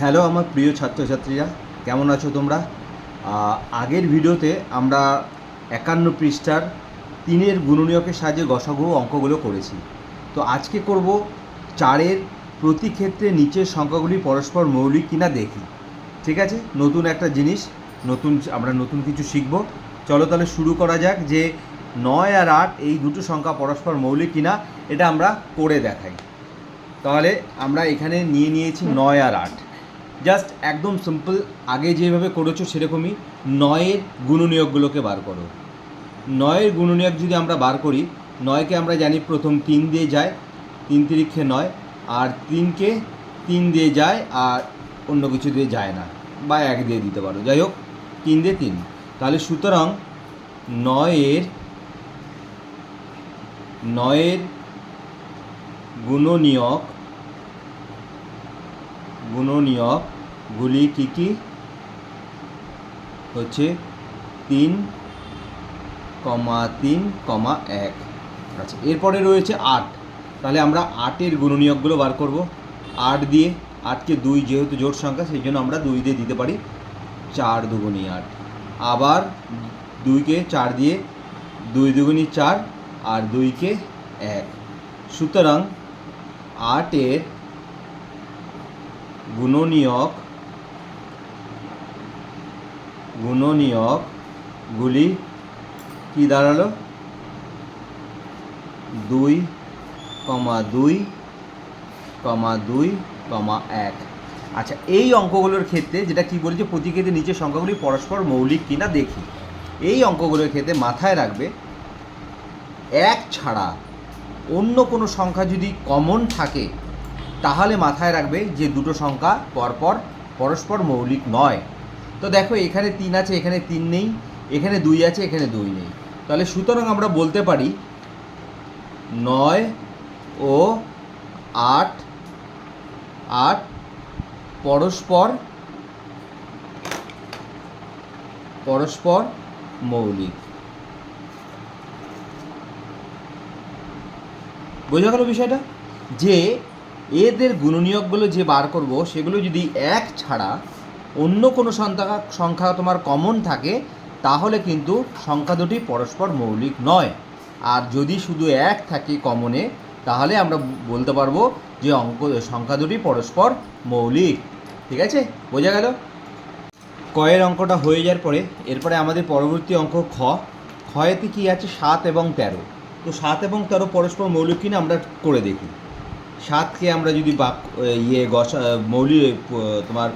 Hello, আমার প্রিয় ছাত্রছাত্রীরা, কেমন আছো তোমরা? আগের ভিডিওতে আমরা একান্ন পৃষ্ঠার তিনের গুণনীয়কের সাহায্যে গসাগু অঙ্কগুলো করেছি। তো আজকে করব চারের প্রতি ক্ষেত্রে নিচের সংখ্যাগুলি পরস্পর মৌলিক কিনা দেখি। ঠিক আছে? নতুন একটা জিনিস, নতুন আমরা নতুন কিছু শিখব। চলো তাহলে শুরু করা যাক যে নয় আর আট এই দুটো সংখ্যা পরস্পর মৌলিক কিনা, এটা আমরা করে দেখাই। তাহলে আমরা এখানে নিয়ে নিয়েছি নয় আর আট। জাস্ট একদম সিম্পল আগে যেভাবে করেছ সেরকমই নয়ের গুণনীয়কগুলোকে বার করো। নয়ের গুণনীয়ক যদি আমরা বার করি, নয়কে আমরা জানি প্রথম তিন দিয়ে যায়, তিন তিরিক্ষে নয়, আর তিনকে তিন দিয়ে যায়, আর অন্য কিছু দিয়ে যায় না, বা এক দিয়ে দিতে পারো। যাই হোক, তিন দিয়ে তিন। তাহলে সুতরাং নয়ের নয়ের গুণনীয়ক গুণনীয়কগুলি কী কী? হচ্ছে তিন কমা তিন কমা এক। আচ্ছা এরপরে রয়েছে আট। তাহলে আমরা আটের গুণনীয়কগুলো বার করব। আট দিয়ে আটকে দুই যেহেতু জোট সংখ্যা, সেই জন্য আমরা দুই দিয়ে দিতে পারি। চার দুগুণী আট। আবার দুইকে চার দিয়ে দুই দুগুণী চার আর দুইকে এক। সুতরাং আটের গুণনীয়ক গুণনীয়কগুলি কি দাঁড়াল? দুই কমা দুই কমা দুই কমা এক। আচ্ছা এই অঙ্কগুলোর ক্ষেত্রে যেটা কি বলি যে প্রতিক্ষেত্রে নিচের সংখ্যাগুলি পরস্পর মৌলিক কিনা দেখি। এই অঙ্কগুলোর ক্ষেত্রে মাথায় রাখবে, এক ছাড়া অন্য কোনো সংখ্যা যদি কমন থাকে তাহলে মাথায় রাখবে যে দুটো সংখ্যা পরপর পরস্পর মৌলিক নয়। তো দেখো, এখানে তিন আছে, এখানে তিন নেই, এখানে দুই আছে, এখানে দুই নেই। তাহলে সুতরাং আমরা বলতে পারি নয় ও আট আট পরস্পর পরস্পর মৌলিক। বোঝা গেল বিষয়টা? যে এদের গুণনীয়কগুলো যে বার করব, সেগুলো যদি এক ছাড়া অন্য কোনো সংখ্যা সংখ্যা তোমার কমন থাকে, তাহলে কিন্তু সংখ্যা দুটি পরস্পর মৌলিক নয়। আর যদি শুধু এক থাকে কমনে তাহলে আমরা বলতে পারব যে অঙ্ক, সংখ্যা দুটি পরস্পর মৌলিক। ঠিক আছে? বোঝা গেল? কয়ের অঙ্কটা হয়ে যাওয়ার পরে, এরপরে আমাদের পরবর্তী অঙ্ক খ। ক্ষয়েতে কি আছে? সাত এবং তেরো। তো সাত এবং তেরো পরস্পর মৌলিক কিনা আমরা করে দেখি। সাতকে আমরা যদি বাক ইয়ে গসা মৌলি তোমার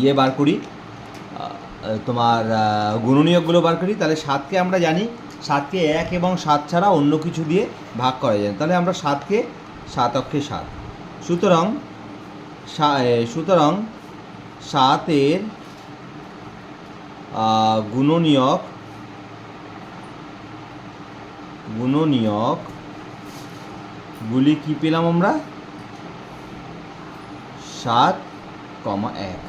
ইয়ে বার করি তোমার গুণনীয়কগুলো বার করি, তাহলে সাতকে আমরা জানি, সাতকে এক এবং সাত ছাড়া অন্য কিছু দিয়ে ভাগ করা যায়। তাহলে আমরা সাতকে সাত অক্ষে সাত। সুতরাং সুতরাং সাতের গুণনীয়ক গুণনীয়ক গুলি কি পেলাম আমরা? সাত কমা এক।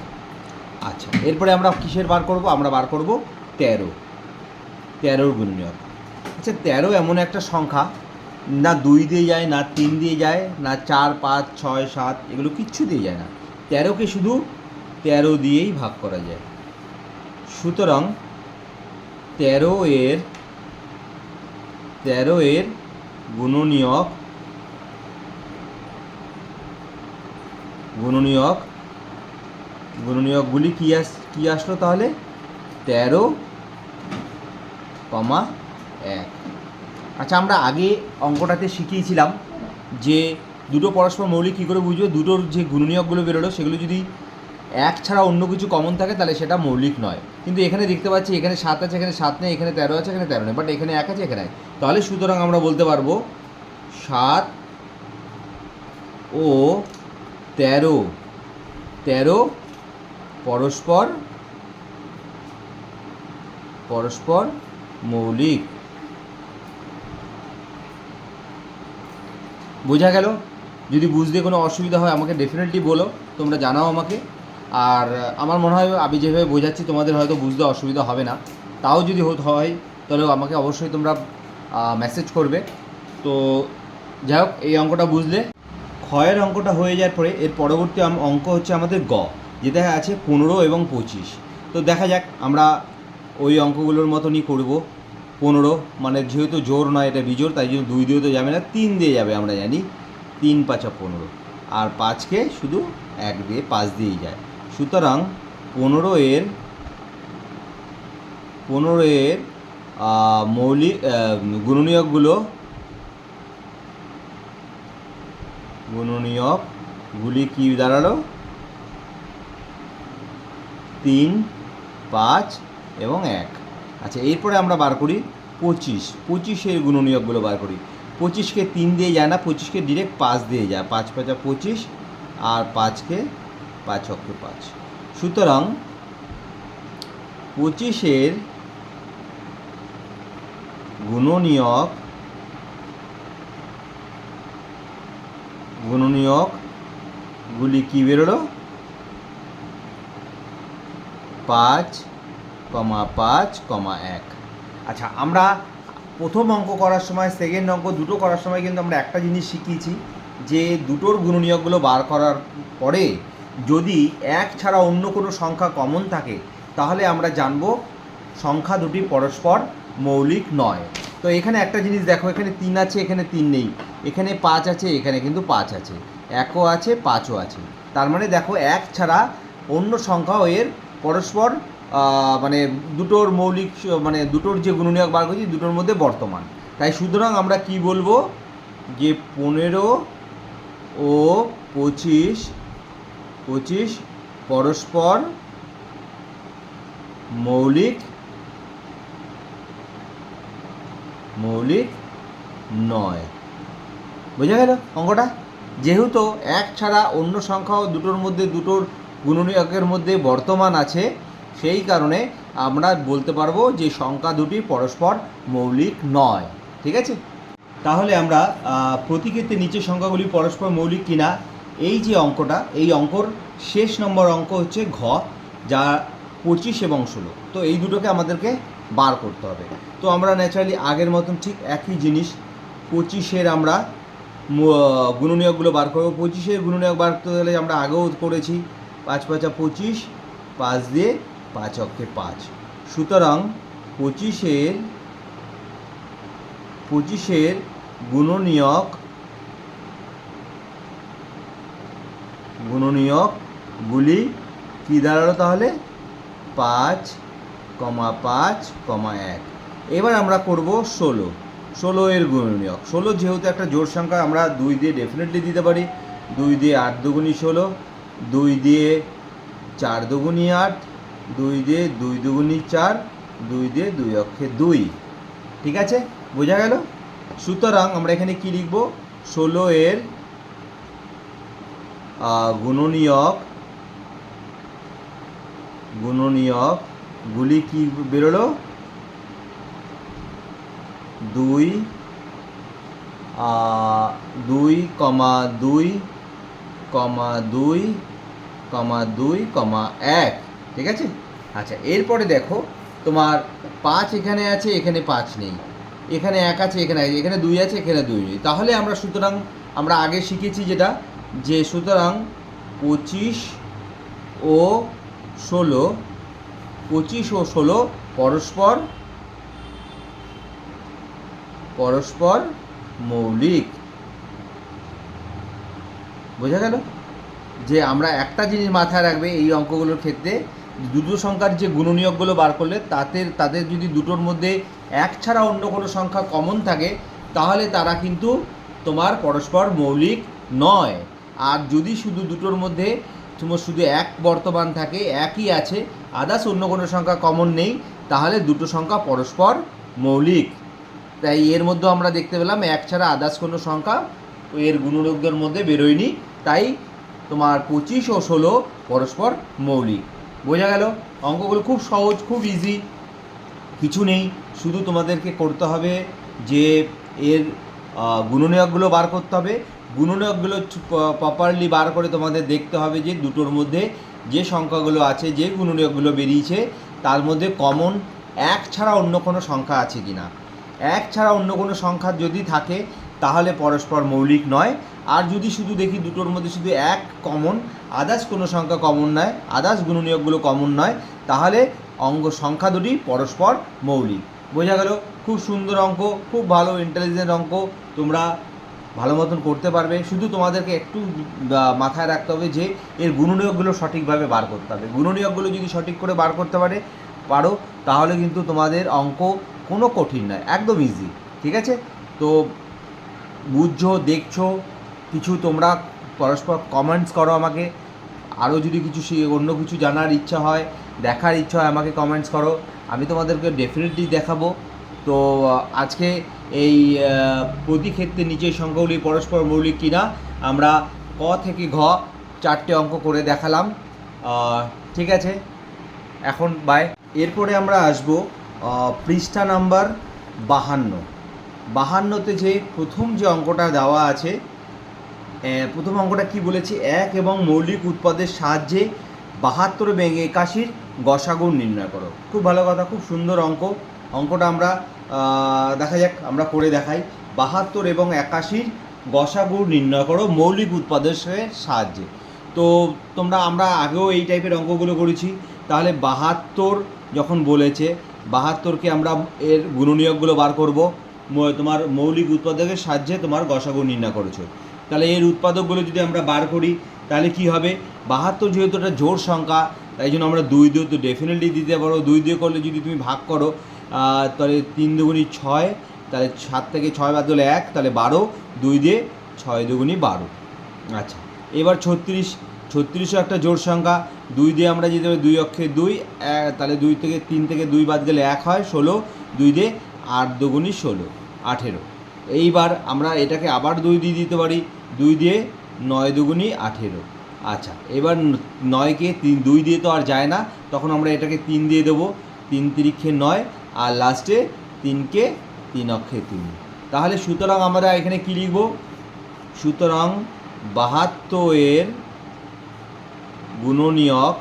আচ্ছা এরপরে আমরা কিসের বার করব? আমরা বার করব তেরো। তেরোর গুণনীয়ক। আচ্ছা তেরো এমন একটা সংখ্যা, না দুই দিয়ে যায়, না তিন দিয়ে যায়, না চার, পাঁচ, ছয়, সাত, এগুলো কিচ্ছু দিয়ে যায় না। তেরোকে শুধু তেরো দিয়েই ভাগ করা যায়। সুতরাং তেরো এর তেরো এর গুণনীয়ক গুণনীয়ক, গুণনীয়কগুলি কী আস, কী আসলো তাহলে? তেরো কমা এক। আচ্ছা আমরা আগে অঙ্কটাতে শিখিয়েছিলাম যে দুটো পরস্পর মৌলিক কী করে বুঝব? দুটোর যে গুণনীয়কগুলো বেরোলো, সেগুলো যদি এক ছাড়া অন্য কিছু কমন থাকে, তাহলে সেটা মৌলিক নয়। কিন্তু এখানে দেখতে পাচ্ছি এখানে সাত আছে, এখানে সাত নেই, এখানে তেরো আছে, এখানে তেরো নেই বাট এখানে এক আছে, এখানে। তাহলে সুতরাং আমরা বলতে পারব সাত ও তেরো। তেরো, পরস্পর পরস্পর মৌলিক। বোঝা গেল? যদি বুঝতে কোনো অসুবিধা হয়, আমাকে ডেফিনেটলি বলো, তোমরা জানাও আমাকে। আর আমার মনে হয়, আমি যেভাবে বোঝাচ্ছি, তোমাদের হয়তো বুঝতে অসুবিধা হবে না। তাও যদি হয়, তাহলে আমাকে অবশ্যই তোমরা মেসেজ করবে। তো যাই হোক, এই অঙ্কটা বুঝলে। ক্ষয়ের অঙ্কটা হয়ে যাওয়ার পরে এর পরবর্তী অঙ্ক হচ্ছে আমাদের গ, যেটা আছে পনেরো এবং পঁচিশ। তো দেখা যাক, আমরা ওই অঙ্কগুলোর মতনই করব। পনেরো মানে যেহেতু জোর নয়, এটা বিজোর তাই জন্য দুই দিয়ে তো যাবে না, তিন দিয়ে যাবে আমরা জানি। তিন পাঁচা পনেরো। আর পাঁচকে শুধু এক দিয়ে, পাঁচ দিয়েই যায়। সুতরাং পনেরো এর পনেরো এর মৌলিক গুণনীয়কগুলো গুণনীয়কগুলি কি দাঁড়াল? তিন, পাঁচ এবং এক। আচ্ছা এরপরে আমরা বার করি পঁচিশ। পঁচিশের গুণনীয়কগুলো বার করি। পঁচিশকে তিন দিয়ে যায় না, পঁচিশকে ডিরেক্ট পাঁচ দিয়ে যায়। পাঁচ পাঁচা পঁচিশ আর পাঁচকে পাঁচ অক্ষে পাঁচ। সুতরাং পঁচিশের গুণনীয়ক গুণনীয়কগুলি কী বেরোলো? পাঁচ কমা পাঁচ কমা এক। আচ্ছা আমরা প্রথম অঙ্ক করার সময় সেকেন্ড অঙ্ক দুটো করার সময় কিন্তু আমরা একটা জিনিস শিখিয়েছি যে দুটোর গুণনীয়কগুলো বার করার পরে যদি এক ছাড়া অন্য কোনো সংখ্যা কমন থাকে, তাহলে আমরা জানব সংখ্যা দুটি পরস্পর মৌলিক নয়। তো এখানে একটা জিনিস দেখো, এখানে তিন আছে, এখানে তিন নেই। এখানে পাঁচ আছে, এখানে কিন্তু পাঁচ আছে। একও আছে, পাঁচও আছে। তার মানে দেখো, এক ছাড়া অন্য সংখ্যাও এর পরস্পর মানে দুটোর মৌলিক মানে দুটোর যে গুণনীয়ক বার করছি, দুটোর মধ্যে বর্তমান। তাই সুতরাং আমরা কি বলব? যে পনেরো ও পঁচিশ পঁচিশ পরস্পর মৌলিক মৌলিক নয়। বোঝা গেল অঙ্কটা? যেহেতু এক ছাড়া অন্য সংখ্যাও দুটোর মধ্যে দুটোর গুণনীয়কের মধ্যে বর্তমান আছে সেই কারণে আমরা বলতে পারব যে সংখ্যা দুটি পরস্পর মৌলিক নয়। ঠিক আছে? তাহলে আমরা আহ, প্রতীকেতে নিচে সংখ্যাগুলি পরস্পর মৌলিক কিনা এই যে অঙ্কটা এই অঙ্কর শেষ নম্বর অঙ্ক হচ্ছে ঘ যা পঁচিশ এবং ষোলো। তো এই দুটোকে আমাদেরকে বার করতে হবে। তো আমরা ন্যাচারালি আগের মতন ঠিক একই জিনিস পঁচিশের আমরা গুণনীয়কগুলো বার করব। পঁচিশের গুণনীয়ক বার করতে গেলে আমরা আগেও করেছি। পাঁচ পাঁচা পঁচিশ, পাঁচ দিয়ে পাঁচ অক্ষে পাঁচ। সুতরাং পঁচিশের পঁচিশের গুণনীয়ক, গুণনীয়কগুলি কী দাঁড়াল তাহলে? পাঁচ কমা পাঁচ, কমা এক। এবার আমরা করব ষোলো। ষোলো এর গুণনীয়ক। ষোলো যেহেতু একটা জোর সংখ্যা, আমরা দুই দিয়ে ডেফিনেটলি দিতে পারি। দুই দিয়ে আট দুগুণি ষোলো, দুই দিয়ে চার দুগুণি আট, দুই দিয়ে দুই দুগুণি চার, দুই দিয়ে দুই অক্ষে দুই। ঠিক আছে? বোঝা গেল? সুতরাং আমরা এখানে কি লিখব? ষোলো এর গুণনীয়ক গুণনীয়ক গুলি কি বেরোলো? দুই দুই, কমা দুই কমা দুই কমা দুই, কমা এক, ঠিক আছে? আচ্ছা এরপরে দেখো, তোমার পাঁচ এখানে আছে, এখানে পাঁচ নেই। এখানে এক আছে, এখানে এখানে দুই আছে, এখানে দুই নেই। তাহলে আমরা সুতরাং, আমরা আগে শিখেছি যেটা, যে সুতরাং পঁচিশ ও ষোলো পঁচিশ ও ষোলো, পরস্পর পরস্পর মৌলিক। বোঝা গেল? যে আমরা একটা জিনিস মাথায় রাখবে এই অঙ্কগুলোর ক্ষেত্রে দুটো সংখ্যার যে গুণনীয়কগুলো বার করলে তাতে, তাদের যদি দুটোর মধ্যে এক ছাড়া অন্য কোনো সংখ্যা কমন থাকে, তাহলে তারা কিন্তু তোমার পরস্পর মৌলিক নয়। আর যদি শুধু দুটোর মধ্যে তোমার শুধু এক বর্তমান থাকে, একই আছে আদার্স অন্য কোনো সংখ্যা কমন নেই, তাহলে দুটো সংখ্যা পরস্পর মৌলিক। তাই এর মধ্যে আমরা দেখতে পেলাম এক ছাড়া আদার্স কোনো সংখ্যা এর গুণনীয়কদের মধ্যে বেরোয়নি, তাই তোমার পঁচিশ ও ষোলো পরস্পর মৌলিক। বোঝা গেল? অঙ্কগুলো খুব সহজ, খুব ইজি কিছু নেই, শুধু তোমাদেরকে করতে হবে যে এর গুণনীয়কগুলো বার করতে হবে। গুণনীয়কগুলো প্রপারলি বার করে তোমাদের দেখতে হবে যে দুটোর মধ্যে যে সংখ্যাগুলো আছে, যে গুণনীয়কগুলো বেরিয়েছে, তার মধ্যে কমন এক ছাড়া অন্য কোনো সংখ্যা আছে কি না এক ছাড়া অন্য কোনো সংখ্যা যদি থাকে, তাহলে পরস্পর মৌলিক নয়। আর যদি শুধু দেখি দুটোর মধ্যে শুধু এক কমন আদার্স কোনো সংখ্যা কমন নয় আদার্স গুণনীয়কগুলো কমন নয়, তাহলে অঙ্গ সংখ্যা দুটি পরস্পর মৌলিক। বোঝা গেল? খুব সুন্দর অঙ্ক, খুব ভালো ইন্টেলিজেন্ট অঙ্ক। তোমরা ভালো মতন করতে পারবে। শুধু তোমাদেরকে একটু মাথায় রাখতে হবে যে, এর গুণনীয়কগুলো সঠিকভাবে বার করতে হবে। গুণনীয়কগুলো যদি সঠিক করে বার করতে পারে, পারো, তাহলে কিন্তু তোমাদের অঙ্ক কোনো কঠিন নয়, একদম ইজি ঠিক আছে? তো বুঝছ, দেখছ, কিছু তোমরা পরস্পর কমেন্টস করো আমাকে। আরও যদি কিছু অন্য কিছু জানার ইচ্ছা হয়, দেখার ইচ্ছা হয়, আমাকে কমেন্টস করো। আমি তোমাদেরকে ডেফিনেটলি দেখাবো। তো আজকে এই প্রতি ক্ষেত্রে নিচের সংখ্যাগুলি পরস্পর মৌলিক কিনা, আমরা ক থেকে ঘ চারটে অঙ্ক করে দেখালাম। ঠিক আছে? এখন বাই এরপরে আমরা আসব পৃষ্ঠা নাম্বার বাহান্ন। বাহান্নতে যে প্রথম যে অঙ্কটা দেওয়া আছে প্রথম অঙ্কটা কি বলেছে? এক এবং মৌলিক উৎপাদের সাহায্যে বাহাত্তর এবং একাশির গসাগুণ নির্ণয় করো। খুব ভালো কথা, খুব সুন্দর অঙ্ক। অঙ্কটা আমরা দেখা যাক, আমরা করে দেখাই। বাহাত্তর এবং একাশির গসাগুণ নির্ণয় করো মৌলিক উৎপাদের সাহায্যে। তো তোমরা, আমরা আগেও এই টাইপের অঙ্কগুলো করেছি। তাহলে বাহাত্তর যখন বলেছে, বাহাত্তরকে আমরা এর গুণনীয়কগুলো বার করব। তোমার মৌলিক উৎপাদকের সাহায্যে তোমার গসাগু নির্ণয় করেছ। তাহলে এর উৎপাদকগুলো যদি আমরা বার করি, তাহলে কি হবে? বাহাত্তর যেহেতু একটা জোর সংখ্যা, তাই জন্য আমরা দুই দিয়ে তো ডেফিনেটলি দিতে পারো। দুই দিয়ে করলে যদি তুমি ভাগ করো তাহলে তিন দুগুণি ছয়, তাহলে সাত থেকে ছয় বাদ দিলে এক, তাহলে বারো, দুই দিয়ে ছয় দুগুণি বারো। আচ্ছা এবার ছত্রিশ, ছত্রিশও একটা জোর সংখ্যা, দুই দিয়ে আমরা যেতে পারি দুই অক্ষে দুই তাহলে দুই থেকে, তিন থেকে দুই বাদ গেলে এক হয়, ষোলো, দুই দিয়ে আট দুগুণি ষোলো, আঠেরো। এইবার আমরা এটাকে আবার দুই দিয়ে দিতে পারি, দুই দিয়ে নয় দুগুণি আঠেরো। আচ্ছা এবার নয়কে তিন, দুই দিয়ে তো আর যায় না, তখন আমরা এটাকে তিন দিয়ে দেবো, তিন তিরিক্ষে নয় আর লাস্টে তিনকে তিন অক্ষে তিন। তাহলে সুতরাং আমরা এখানে কী লিখব? সুতরাং বাহাত্তরের গুণনীয়ক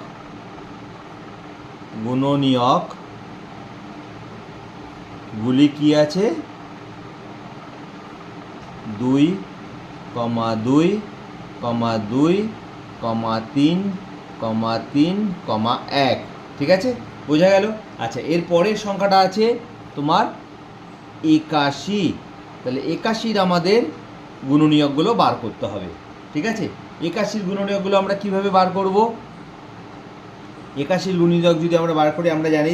গুণনীয়ক গুলি কি আছে? দুই কমা দুই কমা দুই কমা তিন কমা তিন কমা এক। ঠিক আছে? বোঝা গেল? আচ্ছা এর পরের সংখ্যাটা আছে তোমার একাশি। তাহলে একাশির আমাদের গুণনীয়কগুলো বার করতে হবে, ঠিক আছে? একাশির গুণনীয়কগুলো আমরা কীভাবে বার করব? একাশির গুণনীয়ক যদি আমরা বার করি, আমরা জানি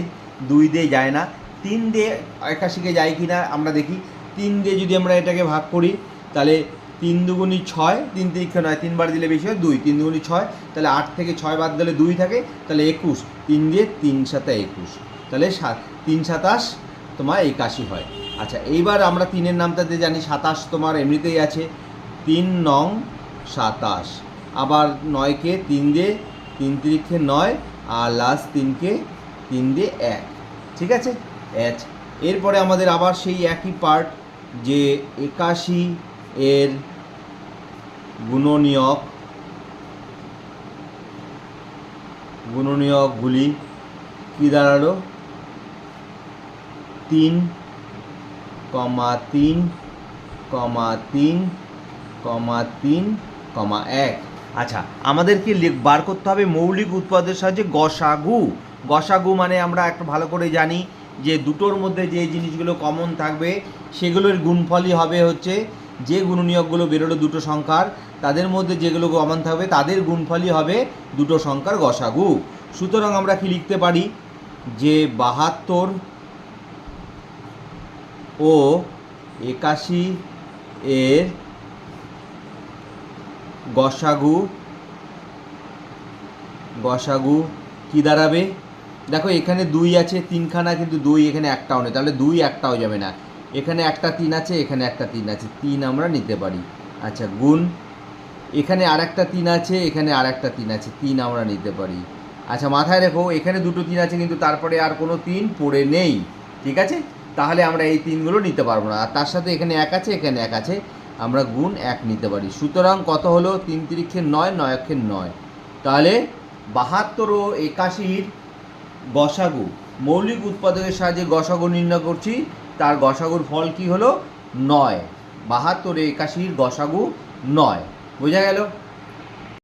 দুই দিয়ে যায় না। তিন দিয়ে একাশিকে যায় কি না আমরা দেখি। তিন দিয়ে যদি আমরা এটাকে ভাগ করি, তাহলে তিন দুগুণি ছয়, তিন তিরিক্ষে নয় তিনবার দিলে বেশি হয় দুই। তিন দুগুণি ছয়, তাহলে আট থেকে ছয় বাদ দিলে দুই থাকে, তাহলে একুশ। তিন দিয়ে তিন সাথে একুশ। তাহলে সাত, তিন সাতাশ তোমার একাশি হয়। আচ্ছা এইবার আমরা তিনের নামটাতে জানি, সাতাশ তোমার এমনিতেই আছে। তিন নং সাতাশ। আবার নয়কে তিন দিয়ে, তিন তিরিক্ষে নয়, আর লাস্ট তিনকে তিন দিয়ে এক। ঠিক আছে? এক। এরপরে আমাদের আবার সেই একই পার্ট যে একাশি এর গুণনীয়ক, গুণনীয়কগুলি কী দাঁড়াল? তিন, কমা তিন কমা তিন কমা তিন, কমা এক। আচ্ছা আমাদেরকে বার করতে হবে মৌলিক উৎপাদের সাহায্যে গসাগু। গসাগু মানে আমরা একটু ভালো করে জানি যে দুটোর মধ্যে যে জিনিসগুলো কমন থাকবে, সেগুলোর গুণফলই হবে হচ্ছে যে গুণনীয়কগুলো বেরোলো দুটো সংখ্যার, তাদের মধ্যে যেগুলো কমন থাকবে তাদের গুণফলই হবে দুটো সংখ্যার গসাগু। সুতরাং আমরা কি লিখতে পারি? যে বাহাত্তর ও একাশি এর গসাগু গসাগু কি দাঁড়াবে? দেখো এখানে দুই আছে, তিনখানা কিন্তু দুই, এখানে একটাও নেই। তাহলে দুই একটাও যাবে না। এখানে একটা তিন আছে, এখানে একটা তিন আছে। তিন আমরা নিতে পারি। আচ্ছা গুণ। এখানে আর একটা তিন আছে, এখানে আর একটা তিন আছে। তিন আমরা নিতে পারি। আচ্ছা মাথায় রেখো, এখানে দুটো তিন আছে, কিন্তু তারপরে আর কোনো তিন পড়ে নেই। ঠিক আছে? তাহলে আমরা এই তিনগুলো নিতে পারব না। আর তার সাথে এখানে এক আছে, এখানে এক আছে। আমরা গুণ এক নিতে পারি। সুতরাং কত হলো? তিন তিরিক্ষে নয় নয় অক্ষের নয়। তাহলে বাহাত্তর ও একাশির গসাগু, মৌলিক উৎপাদকের সাহায্যে গসাগু নির্ণয় করছি। তার গসাগুর ফল কি হলো? নয়। বাহাত্তর একাশির গসাগু নয়। বোঝা গেল?